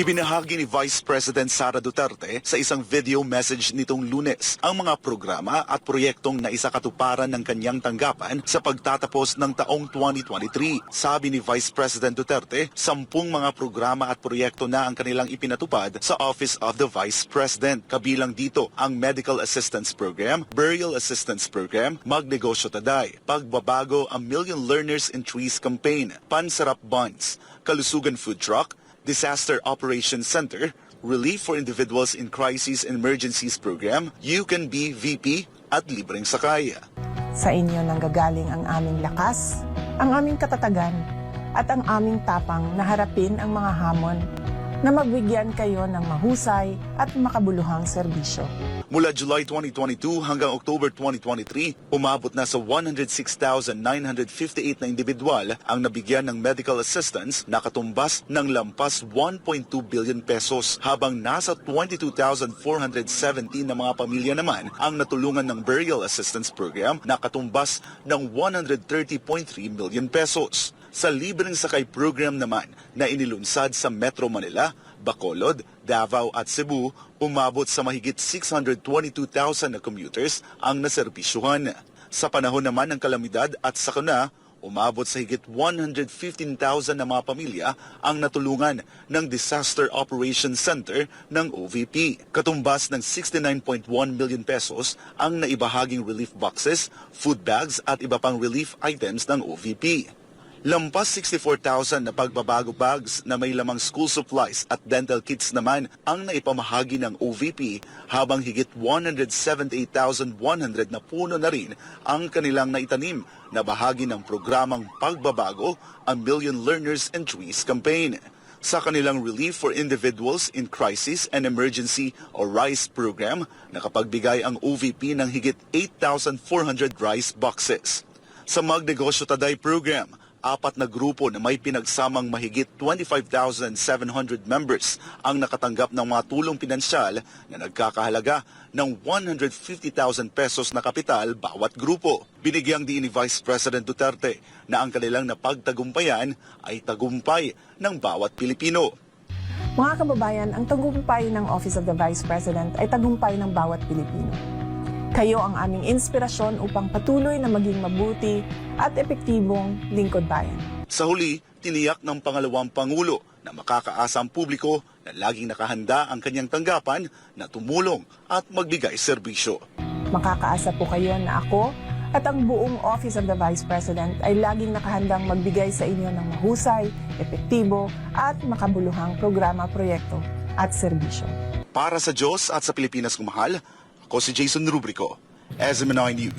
Ibinahagi ni Vice President Sara Duterte sa isang video message nitong lunes ang mga programa at proyektong naisakatuparan ng kanyang tanggapan sa pagtatapos ng taong 2023. Sabi ni Vice President Duterte, sampung mga programa at proyekto na ang kanilang ipinatupad sa Office of the Vice President. Kabilang dito ang Medical Assistance Program, Burial Assistance Program, Magnegosyo Taday, Pagbabago ang Million Learners in Trees Campaign, Pansarap Bonds, Kalusugan Food Truck, Disaster Operations Center, Relief for Individuals in Crises and Emergencies Program, You Can Be VP, at Libreng Sakay. Sa inyo nanggagaling ang aming lakas, ang aming katatagan, at ang aming tapang na harapin ang mga hamon na magbigyan kayo ng mahusay at makabuluhang serbisyo. Mula July 2022 hanggang October 2023, umabot na sa 106,958 na individual ang nabigyan ng medical assistance na katumbas ng lampas 1.2 billion pesos habang nasa 22,417 na mga pamilya naman ang natulungan ng burial assistance program na katumbas ng 130.3 million pesos. Sa libreng sakay program naman na inilunsad sa Metro Manila, Bacolod, Davao at Cebu, umabot sa mahigit 622,000 na commuters ang naserbisyuhan. Sa panahon naman ng kalamidad at sakuna, umabot sa higit 115,000 na mga pamilya ang natulungan ng Disaster Operations Center ng OVP. Katumbas ng 69.1 million pesos ang naibahaging relief boxes, food bags at iba pang relief items ng OVP. Lampas 64,000 na pagbabago bags na may lamang school supplies at dental kits naman ang naipamahagi ng OVP habang higit 178,100 na puno na rin ang kanilang naitanim na bahagi ng programang Pagbabago, a Million Learners and Trees campaign. Sa kanilang Relief for Individuals in Crisis and Emergency o RICE program, nakapagbigay ang OVP ng higit 8,400 rice boxes. Sa Magnegosyo Taday program, apat na grupo na may pinagsamang mahigit 25,700 members ang nakatanggap ng mga tulong pinansyal na nagkakahalaga ng 150,000 pesos na kapital bawat grupo. Binigyang diin ni Vice President Duterte na ang kanilang napagtagumpayan ay tagumpay ng bawat Pilipino. Mga kababayan, ang tagumpay ng Office of the Vice President ay tagumpay ng bawat Pilipino. Kayo ang aming inspirasyon upang patuloy na maging mabuti at epektibong lingkod bayan. Sa huli, tiniyak ng pangalawang Pangulo na makakaasa ang publiko na laging nakahanda ang kanyang tanggapan na tumulong at magbigay serbisyo. Makakaasa po kayo na ako at ang buong Office of the Vice President ay laging nakahandang magbigay sa inyo ng mahusay, epektibo at makabuluhang programa, proyekto at serbisyo. Para sa Diyos at sa Pilipinas kumahal, si Jason Rubrico, SMNI News.